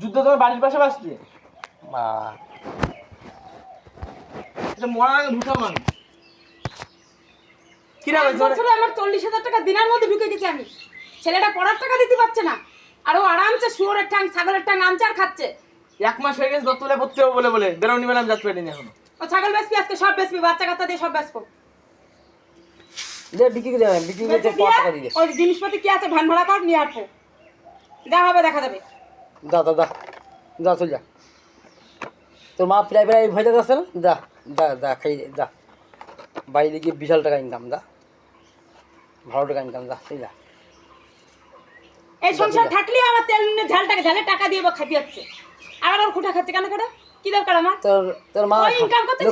যুদ্ধ তোমার বাড়ির পাশে বাসছে। বা এটা মরার আগে কি বছরে আমার চল্লিশ হাজার টাকা দিনের মধ্যে ঢুকে গেছি আমি। ছেলেটা পড়ার টাকা দিতে পারছে না। আর ও আরামসে শুয়োরের ঠ্যাং ছাগলের ঠ্যাং আনছে আর খাচ্ছে। এক মাস হয়ে গেছে দত্তলে পড়তে হবে বলে বলে। বেরোনি এখনও। ও ছাগল বেচবি আজকে সব বেচবি বাচ্চা কাচ্চা দিয়ে সব বেচবো। দে বিক্রি করে বিক্রি করে বেচে পর দিয়ে টাকা দিয়ে। ওই জিনিসপাতি কি আছে ভ্যান ভাড়া কর নিয়ে আসব। যা হবে দেখা যাবে। যা দা দা। যা চল যা। তোর মা প্রায় প্রায় ভয় যাচ্ছে না? দা দা যা খাই, দা। বাইরে গিয়ে বিশাল টাকা ইনকাম দা। ভালো টাকা ইনকাম দা সেই যা। এই সংসার থাকলে আমার তেল নিয়ে ঝালটাকে ঝালে টাকা দিয়ে খাবি হচ্ছে। আবার খুঁটা খাচ্ছে কেন কেন? কি দরকার আমার? তোর তোর মা ওই income করতে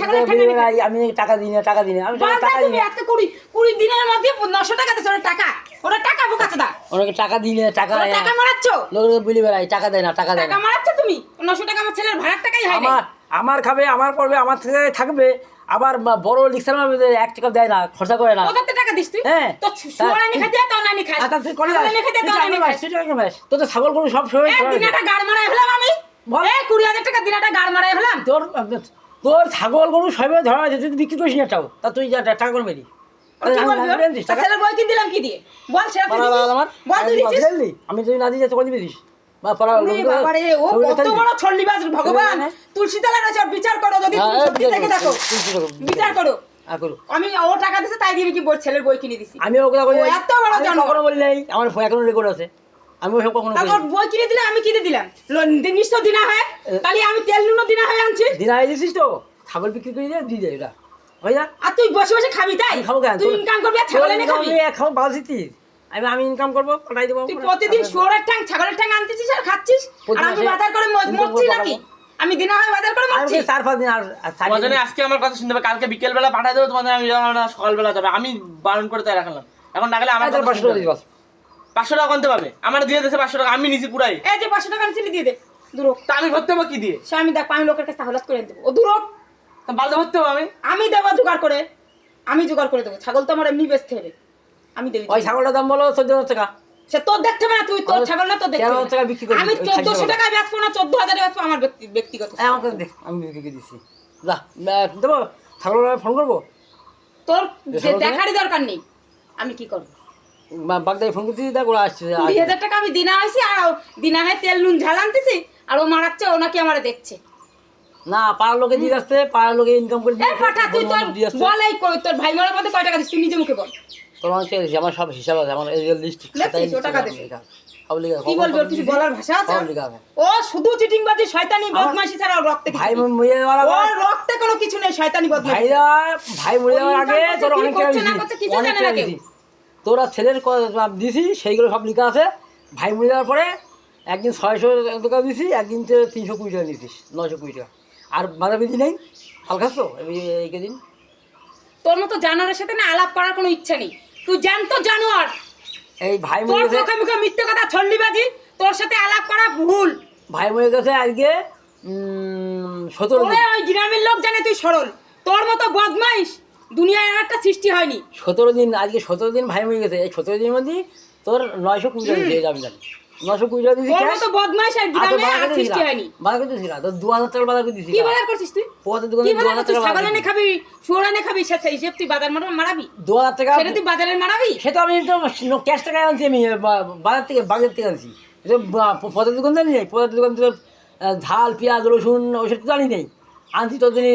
আমি টাকা দিই না টাকা দিই না আমি টাকা দিই না। আজকে কুড়ি কুড়ি দিনের মধ্যে নশো টাকা দিচ্ছে ওরা টাকা। ওরা টাকা বোকাচ্ছে দা। ওনাকে টাকা দিই না টাকা টাকা মারাচ্ছ? লোককে বলি বেড়াই টাকা দেয় না টাকা দেয় টাকা মারাচ্ছ তুমি? নশো টাকা আমার ছেলের ভাড়ার টাকাই হয় আমার আমার খাবে আমার পড়বে আমার থেকে থাকবে। আবার বড় মারবে এক টাকা দেয় না খরচা করে না। কোথাতে টাকা দিস তুই? হ্যাঁ। তো সুয়ারানি খাই তো নানি আর তা তুই তো ছাগল গরু সব সময় এই দিনাটা গাড় মারাই হলাম আমি। বল। কুড়ি হাজার টাকা দিনাটা গাড় মারাই হলাম তোর তোর ছাগল গরু সবাই ধরা আছে তুই বিক্রি করিস না তা তুই যা টাকা করে মেরি কিনে আমি তুই না দিবি ভগবান! তুলসী তলার আছে বিচার করো যদি দেখো বিচার করো। আমি ও টাকা দিছে তাই দিয়ে কি ছেলের বই কিনে দিছি। আমি ওকে এত বড় নাই আমার এখনও রেকর্ড আছে। আমি ওসব কখনো তারপর বই কিনে দিলে আমি কিনে দিলাম। দিনা হয়। তাহলে আমি তেল নুনো দিনা হয় আনছি। দিন আই দিছিস তো? ছাগল বিক্রি করে দিয়ে দিয়ে এটা। ভাইয়া আর তুই বসে বসে খাবি তাই? আমি খাব কেন? তুই ইনকাম করবি আর ছাগল এনে খাবি? খাব আমি আমি ইনকাম করব পাঠাই দেবো। তুই প্রতিদিন শুয়োরের ঠ্যাং ছাগলের ঠ্যাং আনতেছিস আর খাচ্ছিস? আর আমি বাজার করে মরছি নাকি আমি দিনা হয় বাজার করে মরছি চার পাঁচ দিন আর তোমার আজকে আমার কথা শুনতে হবে। কালকে বিকেল বেলা পাঠাই দেবো তোমাদের আমি সকালবেলা যাবে। আমি বারণ করে তাই রাখলাম। এখন ডাকলে আমার কথা শুনতে। পাঁচশো টাকা আনতে পারবে আমার দিয়ে দিয়েছে পাঁচশো টাকা আমি নিছি পুরাই। এই যে পাঁচশো টাকা আনছিলি দিয়ে দে। দূর হোক। তা আমি ভরতে কি দিয়ে? সে আমি দেখ আমি লোকের কাছে হলাত করে দেবো। ও দূর হোক। তা বালতে ভরতে হবে আমি? আমি দেবো জোগাড় করে। আমি জোগাড় করে দেবো। ছাগল তো আমার এমনি বেচতে হবে। আমি দেবো। ওই ছাগলটার দাম বলো চোদ্দ হাজার টাকা। সে তোর দেখতে হবে না তুই তোর ছাগল না তোর দেখতে টাকা বিক্রি করে আমি চোদ্দশো টাকায় বেচবো না চোদ্দ হাজারে বেচবো আমার ব্যক্তিগত। আমাকে দেখ আমি বিক্রি করে দিচ্ছি। যা দেবো ছাগলটা ফোন করব? তোর ছাগল দেখারই দরকার নেই। আমি কি করব? বা- বাগদায় ফোন করতে দেখ ওরা আসছে কুড়ি হাজার টাকা আমি দিনা হয়েছি আর দিনা হয় তেল নুন ঝাল আনতেছি আর ও মারাচ্ছে ও নাকি আমার দেখছে। না পাড়ার লোকে দিয়ে আসছে পাড়ার লোকে ইনকাম করে দিয়ে পাঠা তুই তোর দিয়ে বল এই কই তোর ভাই মরার কয় টাকা দিস তুই নিজে মুখে বল। আমার সব হিসাব আছে আমার এই লিস্ট লেখিস, টাকা দিস। কি বলবি কিছু বলার ভাষা আছে? সব লিখা আছে ও শুধু চিটিংবাজি শয়তানি বদমাশি ছাড়া রক্তে ভাই। মরে যাওয়ার আগে ওর রক্তে কোনো কিছু নেই শয়তানি বদমাশি। ভাই মরে যাওয়ার আগে তোর অনেক করছে কিছু জানে তোরা ছেলের দিছি সেইগুলো সব লেখা আছে। ভাই মরে যাওয়ার পরে একদিন ছয়শো টাকা দিছি একদিন তো তিনশো কুড়ি টাকা দিছিস নয়শো কুড়ি টাকা। আর বাধা বিধি নেই হাল খাস তো এই- কদিন? তোর মতো জানোয়ারের সাথে না আলাপ করার কোনো ইচ্ছা নেই। তুই জানতো জানোয়ার? এই ভাই তোর মুখে মুখে মিথ্যে কথা ছল্লিবাজি তোর সাথে আলাপ করা ভুল। ভাই মরে গেছে আজকে সতেরো ওই গ্রামের লোক জানে তুই সরল। তোর মতো বদমাইশ দুনিয়ায় আর একটা সৃষ্টি হয়নি। সতেরো দিন আজকে সতেরো দিন ভাই মরে গেছে। এই সতেরো দিনের মধ্যে তোর নয়শো কুড়ি টাকা দিয়েছে আমি জানি নয়শো কুড়ি টাকা দিয়েছি। মতো বদমাইশ আর গ্রামে আর সৃষ্টি হয়নি। বাধা করে দিছিলা? তোর দু হাজার টাকা বাধা করে দিছিলা। কি বাজার করছিস তুই? পোয়াতের দোকানে দু হাজার টাকা ছাগল এনে খাবি শুয়োর এনে খাবি সে হিসেব তুই বাজার মারা- মারাবি? দু হাজার টাকা সেটা তুই বাজারে মারাবি? সে তো আমি তো ক্যাশ টাকা আনছি আমি বাজার থেকে বাজার থেকে আনছি। এটা পদের দোকান জানি নেই? পদের দোকান ঝাল পেঁয়াজ রসুন ওইসব তো জানি নেই। আনছি তোর জন্য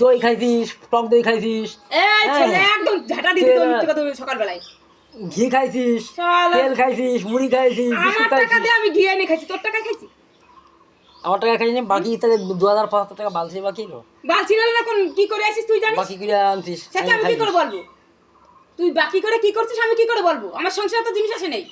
দই খাইছিস টক দই খাইছিস। হ্যাঁ। একদম ঝাঁটা বলবি সকালবেলায়। ঘি খাইছিস। তেল খাইছিস মুড়ি খাইছিস বিস্কুট খাইছিস। আমি ঘিয়ে এনে খাইছি তোর টাকা খাইছি? আমার টাকা খাইনি বাকি তাহলে দু হাজার পাঁচ হাজার টাকা বালছে বাকি তো বালছি না না কোন কি করে আসিস তুই জানিস? বাকি করে আনছিস সেটা আমি কি করে বলব? তুই বাকি করে কি করছিস আমি কি করে বলব? আমার সংসারে তো জিনিস আসে নেই।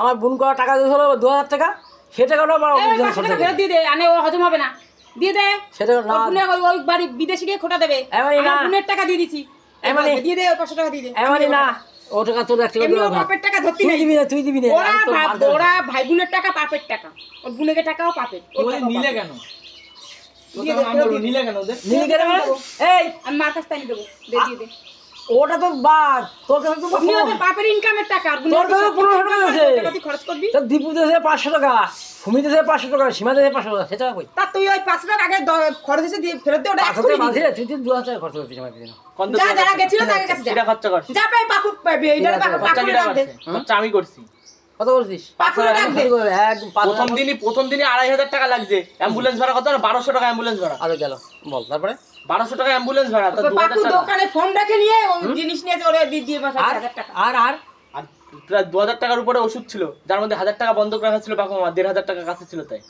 আমার বোন করা টাকা দিয়েছিল দু হাজার টাকা। সে টাকাটা আমার এই খরচা ফেরত দিয়ে দে আনে ও হজম হবে না। দিয়ে দে সেটা না ওই- ওই বাড়ি বিদেশে গিয়ে খোটা দেবে। এমনই না। বোনের টাকা দিয়ে দিছি। এমনই। দিয়ে দে ওই পাঁচশো টাকা দিয়ে দে। এমনই না ও টাকা তোর এক টাকা এমনি দেবো ও না বাপের টাকা ধরতে তুই দিবি না তুই দিবি না ওরা আমি তোর ভাব- মার দেবো। ওরা ভাই বোনের টাকা পাপের টাকা। ওর বোনের টাকাও পাপের নিলে কেন। নিলে কেন কেন? এই! আমি মার কাছ থেকে দেবো। দিয়ে দে। ওটা তো বাদ। তোর কাছে তো ওদের বাপের ইনকামের টাকা তোর কাছে সব পনেরোশো টাকা আছে। তুই খরচ করবি? তো দীপু দেশে পাঁচশো টাকা ভূমি দেশে পাঁচশো টাকা সীমা দেশে পাঁচশো টাকা সেটা কই? তা তুই ওই পাঁচ টাকা আগে খরচ দিয়ে ফেরত দিয়ে ওটা পাঁচশো দিবি। মাঝে তুই তুই দু হাজার টাকা খরচ করছিস আমার দিন। যা যারা গেছিল তাদের কাছে যা। খরচ কর যা পাই পাবি এইটা আমি করছি। কত করছিস পাকুরে ডাক দে একদম পাঁচ প্রথম দিনই প্রথম দিনই আড়াই হাজার টাকা লাগছে। অ্যাম্বুলেন্স ভাড়া কত? বারোশো টাকা অ্যাম্বুলেন্স ভাড়া। আরও গেল বল তারপরে? বারোশো টাকা অ্যাম্বুলেন্স ভাড়া। পাকু দোকানে ফোন রেখে নিয়ে জিনিস নিয়েছে ওরে দিয়ে দিয়ে আর আর আর? আর প্রায় দু হাজার টাকার উপরে ওষুধ ছিল। যার মধ্যে হাজার টাকা বন্ধক রাখা ছিল আমার দেড় হাজার টাকা কাছে ছিল তাই।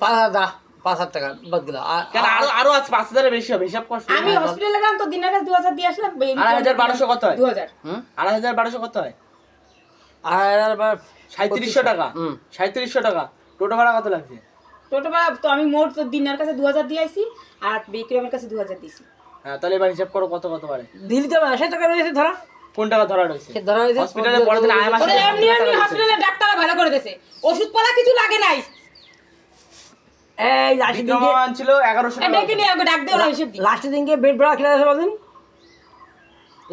পাঁচ হাজার দা পাঁচ হাজার টাকা বাদ গেল। আর কেন আরও আরও আছে পাঁচ হাজারের বেশি হবে হিসাব করছ আমি হসপিটালে গেলাম তো দিনের কাছে দু হাজার দিয়ে আসলাম আড়াই হাজার বারোশো কত হয়? দু হাজার। আড়াই হাজার বারোশো কত হয়? আর আবার সাঁত্রিশশো টাকা। সাঁত্রিশশো টাকা। টোটো ভাড়া কত লাগছে? টোটো ভাড়া তো আমি মোট তো দিনের কাছে দু হাজার দিয়ে আর বিক্রমের কাছে দু হাজার দিয়েছি। হ্যাঁ তাহলে এবার হিসাব করো কত কত পারে দিল্লি তো সে টাকা রয়েছে ধরা? কোন টাকা ধরা রয়েছে? ধরা হয়েছে হসপিটালে পরের দিন আয় মাসে এমনি এমনি হসপিটালে ডাক্তাররা ভালো করে দিয়েছে। ওষুধ পালা কিছু লাগে নাই। এই লাস্টের দিনকে ছিল এগারোশো টাকা। ডেকে নিয়ে ওকে ডাক দিয়ে ওরা হিসেব লাস্টের দিনকে বেড ভাড়া খেলে আছে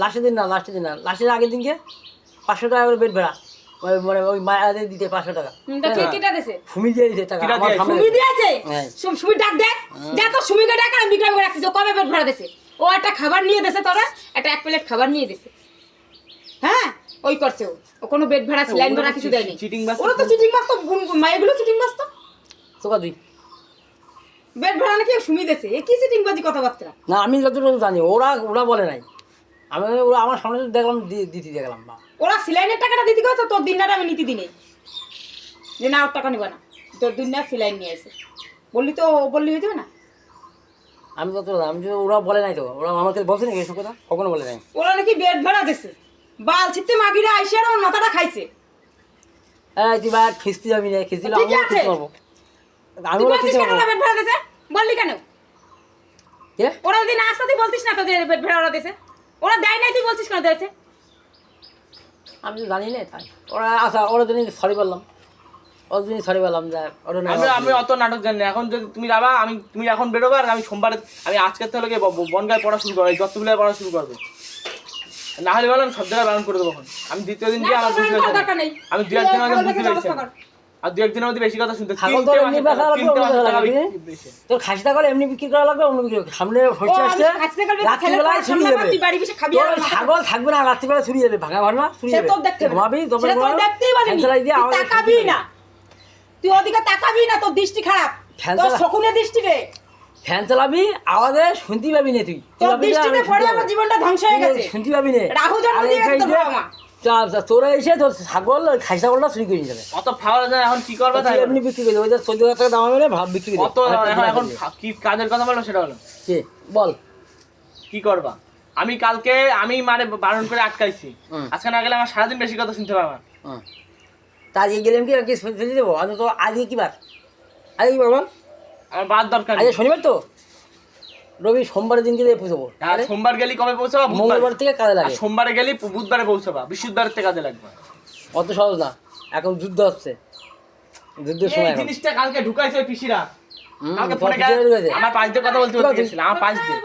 লাস্টের দিন না লাস্টের দিন না লাস্টের আগের দিনকে পাঁচশো টাকা করে বেড। ভাড়া ওই মানে ওই মায়াদের দিতে পাঁচশো টাকা। কেটা দিয়েছে ফুমি দিয়ে দিতে টাকা কিরা আমার দিয়েছে? সামনে সুমি দিয়েছে? হ্যাঁ। সুমি ডাক দেখ। যা তো সুমিকে ডাক আর বিক্রম করে রাখছিস কবে পেট ভরা দিয়েছে ও একটা খাবার নিয়ে দিয়েছে তোরা একটা এক প্লেট খাবার নিয়ে দিয়েছে হ্যাঁ? ওই করছে ও। ও কোনো বেড ভাড়া কিছু দেয়নি। চিটিং বাস ওরা তো চিটিং মাছ তো মায়েগুলো চিটিং মাছ তো তোকা তুই বেড ভাড়া নাকি সুমি এ কি চিটিং বাজি কথাবার্তা? না আমি যতটুকু জানি ওরা ওরা বলে নাই। আমি ওরা আমার সামনে দেখলাম দি- দিতে দেখলাম না ওরা সিলাইনের টাকাটা দিতে গেছে তোর দিনটা আমি নীতি দিনে যে না ওর টাকা নিব না। তোর দিন না সিলাইন নিয়ে এসে বললি তো ও বললি হয়ে যাবে না? আমি যত আমি তো ওরা বলে নাই তো। ওরা আমাকে বলছে নাকি এসব কথা? কখনো বলে নাই? ওরা নাকি বেড ভাড়া দিছে। বাল ছিটতে মাগিরা আইসে আর ওর মাথাটা খাইছে। এই তুই বা খিস্তি যাবি না খিস্তি আমি আছে। আমি ওরা খিস্তি কেন বেড ভাড়া দিছে? বললি কেন? ওরা যদি না আসতে তুই বলতিস না তো যে বেড ভাড়া ওরা দিছে। ওরা দেয় নাই তুই বলছিস কেন দিয়েছে? আমি তো জানি না তাই ওরা আচ্ছা ওরা জন্য সরি বললাম ওর জন্য সরি বললাম যে ওরা না আমি আমি অত নাটক জানি না এখন যদি তুমি যাবা আমি তুমি এখন বেরোবে আর আমি সোমবার আমি আজকের থেকে বনগায় পড়া শুরু করব যতগুলো পড়া শুরু করব না হলে বলো আমি সব জায়গায় বারণ করে দেবো এখন। আমি দ্বিতীয় দিন গিয়ে আমার বুঝতে। আমি দু একদিন বুঝতে পেরেছি। আর দু একদিনের মধ্যে বেশি কথা শুনতে ছাগল তো এমনি বেচা লাগবে, অন্য মাসের লাগবে, তোর খাসিটা করে এমনি বিক্রি করা লাগবে অন্য বিক্রি সামনে হচ্ছে আসছে রাত্রিবেলায় ছুরি যাবে। ছাগল থাকবে না রাত্রিবেলা ছুরি যাবে ভাঙা না। ছুরি যাবে। ঘুমাবি তাকাবি না। তুই ওদিকে তাকাবি না তোর দৃষ্টি খারাপ। ফ্যান তোর। শকুনের দৃষ্টি রে ফ্যান চালাবি আওয়াজে শুনতে পাবি না তুই। তোর দৃষ্টিতে পড়ে আমার জীবনটা ধ্বংস হয়ে গেছে। শুনতে পাবি না। রাহু জন্ম দিয়ে গেছে তোরা এসে তোর ছাগল খাসি ছাগলটা চুরি করে নিয়ে যাবে। অত ফাওয়া যায় এখন কি করবে তাই এমনি বিক্রি করে ওই যে চোদ্দ হাজার টাকা দাম হবে ভাব বিক্রি করে অত এখন এখন কি কাজের কথা বলো সেটা কে? বল। কি করবা? আমি কালকে আমি মানে বারণ করে আটকাইছি। আজকে না গেলে আমার সারাদিন বেশি কথা শুনতে পারবা হুম। তা আজকে গেলাম কি আজকে দেবো? আমি তো আজকে কি বার? আজকে কি বার বল? আমার বাদ দরকার। আজকে শনিবার তো? রবি সোমবারের দিনকে দিয়ে পুষবো আর সোমবার গেলি কবে পৌঁছাবা? মঙ্গলবার থেকে কাজে লাগে। সোমবারে গেলি বুধবারে পৌঁছাবা। বৃহস্পতিবারের থেকে কাজে লাগবে। অত সহজ না। এখন যুদ্ধ হচ্ছে। যুদ্ধের সময়। জিনিসটা কালকে ঢুকাইছে ওই পিসিরা কালকে ফোনে পিছনে আমার পাঁচ দিয়ে কথা বলতে বলতে তুই- আমার পাঁচ দিয়ে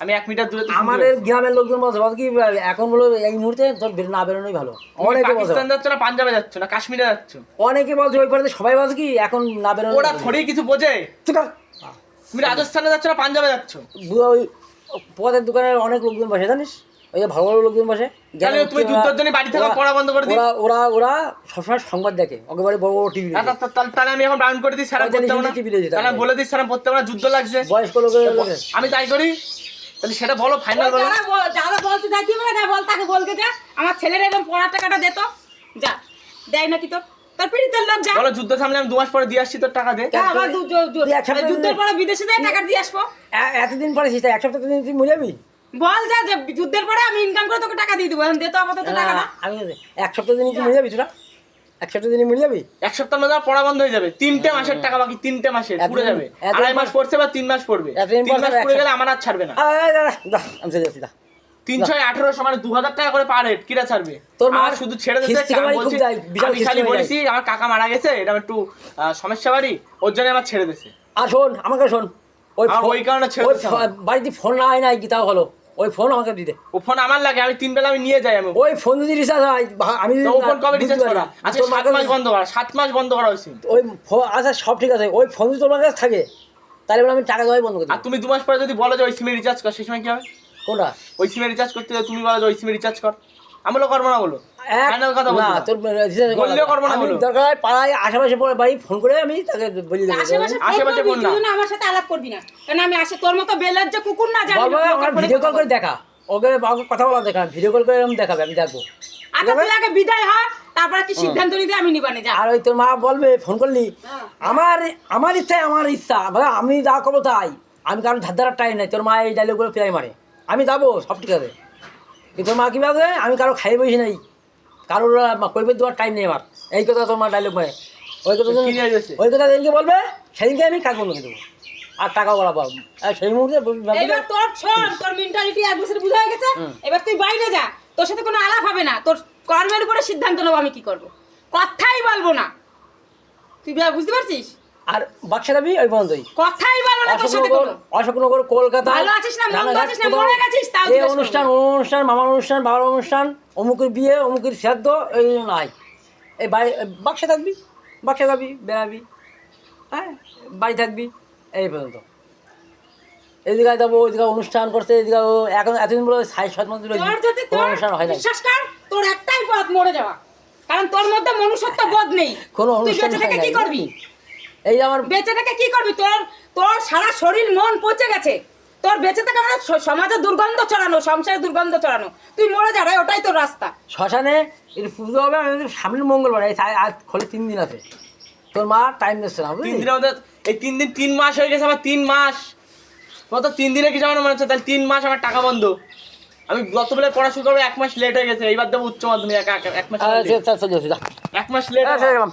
আমি এক মিটার দূরে আমাদের গ্রামের লোকজন বলছে বল কি এখন বলো এই মুহূর্তে তোর বের- না বেরোনোই ভালো। অনেকে বলছে পাকিস্তান যাচ্ছ না পাঞ্জাবে যাচ্ছ না কাশ্মীরে যাচ্ছ? অনেকে বলছে ওই পারে সবাই বলছে কি এখন না বেরোনো ওরা থোড়ি কিছু বোঝে। তুমি রাজস্থানে যাচ্ছ না পাঞ্জাবে যাচ্ছ? ওই পদের দোকানে অনেক লোকজন বসে জানিস? ওই যে ভালো ভালো লোকজন বসে। যারা তুমি যুদ্ধের জন্য বাড়ি থেকে পড়া বন্ধ করে দিই? ওরা ওরা সবসময় সংবাদ দেখে একেবারে বড় বড় টিভি তা- তা- তাহলে আমি এখন বারণ করে দিই স্যার পড়তে হবে না? তাহলে বলে দিই স্যার পড়তে হবে না যুদ্ধ লাগছে। বয়স্ক লোকের লোকে আমি তাই করি। তাহলে সেটা বলো ফাইনাল বলো। যারা বল- যারা বলছে যাইতে পারে যা বল তাকে বলকে যা আমার ছেলের এরকম পড়ার টাকাটা দে তো। যা দেয় নাকি তো? তার পিড়িতের লোক যা। বলো যুদ্ধ সামনে আমি দু মাস পরে দিয়ে আসছি তোর টাকা দে। যা, আবার দু- দু- দু- তুই এক সপ্তাহ যুদ্ধের পরে বিদেশে যাই টাকা দিয়ে আসব। এতদিন পরে সেটা এক সপ্তাহ দিন তুই মরে যাবি? বল যা যে যুদ্ধের পরে আমি ইনকাম করে তোকে টাকা দিয়ে দেবো। এখন দে তো আপাতত টাকাটা না, আমি এক সপ্তাহ দিন মরে যাবি তোরা? এক সপ্তাহ দিন মরে যাবি? এক সপ্তাহ মধ্যে পড়া বন্ধ হয়ে যাবে। তিনটে মাসের টাকা বাকি তিনটে মাসের এতদিন- পুড়ে যাবে। আড়াই মাস পড়ছে বা তিন মাস পড়বে। তিন মাস এক গেলে আমার আর ছাড়বে না। আমি চলে যাচ্ছি দাঁড়া। তিনশো আঠারোশো মানে দু হাজার টাকা করে পার হেড কিরা ছাড়বে? তোর মার শুধু ছেড়ে দিতে আমি খালি বলেছি আমার কাকা মারা গেছে এটা একটু সমস্যা বাড়ি ওর জন্য আমার ছেড়ে দিছে আর শোন আমাকে শোন ওই ওই কারণে ছেড়ে ওই দিতে ফ- বাড়িতে ফোন না হয় নাই হলো ওই ফোন আমাকে দিতে। ও ফোন আমার লাগে আমি তিন বেলা আমি নিয়ে যাই আমি। ওই ফোন যদি রিচার্জ হয় আমি যদি ও ফোন কবে রিচার্জ করা? আচ্ছা সাত মাস বন্ধ করা সাত মাস বন্ধ করা হয়েছে। ওই আচ্ছা সব ঠিক আছে। ওই ফোন যদি তোমার কাছে থাকে তাহলে আমি টাকা দেওয়াই বন্ধ করে আর তুমি দু মাস পরে যদি বলো যে ওই সিমে রিচার্জ কর সেই সময় কি হবে? কোনটা? ওই সিমে রিচার্জ করতে গেলে তুমি বলো ওই সিমে রিচার্জ কর। আমি বলো। করব না বলো। দরকার পাড়ায় আশেপাশে বাড়ি ফোন করে আমি তাকে বলি দেবো। আশেপাশে ফোন আশেপাশে করবি, ফোন না। আমার সাথে আলাপ করবি না। কারণ আমি আসে তোর মতো বেলার যে কুকুর না জানি ভিডিও কল করে দেখা। ওকে কথা বলা দেখা ভিডিও কল করে আমি দেখাবে আমি দেখব। আচ্ছা তুই আগে বিদায় হ তারপরে কি সিদ্ধান্ত নিতে আমি নিবানে যা। আর ওই তোর মা বলবে ফোন করলি? হ্যাঁ। আমার আমার ইচ্ছাই আমার ইচ্ছা। মানে আমি যা করব তাই। আমি কারণ ধার ধারার টাইম নাই তোর মা এই ডায়লগুলো প্রায় মারে। আমি যাব সব ঠিক আছে। কিন্তু তোর মা কী ভাবে? আমি কারও খাই বসি নাই। কারোর কৈবের দেওয়ার টাইম নেই আমার। এই কথা তোর মা ডায়লগ মারে ওই কথা? ওই কথা যেদিনকে বলবে সেদিনকে আমি কাজ করে দেবো। আর টাকা বলা পাবো। আর সেই মুহূর্তে এবার তোর শোন তোর মেন্টালিটি এক বছর বুঝা হয়ে গেছে। এবার তুই বাইরে যা। তোর সাথে কোনো আলাপ হবে না। তোর কর্মের উপরে সিদ্ধান্ত নেব আমি কি করব। কথাই বলব না। তুই বুঝতে পারছিস? আর বাক্সা দাবি ওই বন্ধই। কথাই বলব না তোর সাথে কোনো। অশোকনগর কলকাতা ভালো আছিস না, মন্দ আছিস না, মরে গেছিস, তাও এই অনুষ্ঠান অনুষ্ঠান মামার অনুষ্ঠান বাবার অনুষ্ঠান অমুকের বিয়ে অমুকের শ্রাদ্ধ এই নাই। এই বাড়ি বাক্সা থাকবি বাক্সা থাকবি বেড়াবি হ্যাঁ বাড়ি থাকবি এই পর্যন্ত। এদিকে যাব ওইদিকে অনুষ্ঠান করছে এদিকে ও এখন এতদিন বলে সাড়ে সাত মাস অনুষ্ঠান হয় না বিশ্বাস কর তোর একটাই পথ মরে যাওয়া। কারণ তোর মধ্যে মনুষ্যত্ব বোধ নেই। কোনো অনুষ্ঠান থেকে কি করবি? এই আমার বেঁচে থেকে কি করবি? তোর তোর সারা শরীর মন পচে গেছে। তোর বেঁচে থেকে মানে সমাজে দুর্গন্ধ ছড়ানো সংসারে দুর্গন্ধ ছড়ানো। তুই মরে যা রে ওটাই তোর রাস্তা। শ্মশানে এর পুজো হবে সামনের মঙ্গলবার এই আজ খোলে তিন দিন আছে। তোর মা টাইম দিচ্ছে না তিন দিনের মধ্যে এই তিন দিন তিন মাস হয়ে গেছে আমার তিন মাস। কত তিন দিনে কিছু আমার মনে হচ্ছে? তাহলে তিন মাস আমার টাকা বন্ধ। আমি গত বেলা পড়া শুরু করব এক মাস লেট হয়ে গেছে। এইবার দেবো উচ্চ মাধ্যমিক এক এক- এক মাস late। চল চল চল যা। এক মাস লেট গেলাম।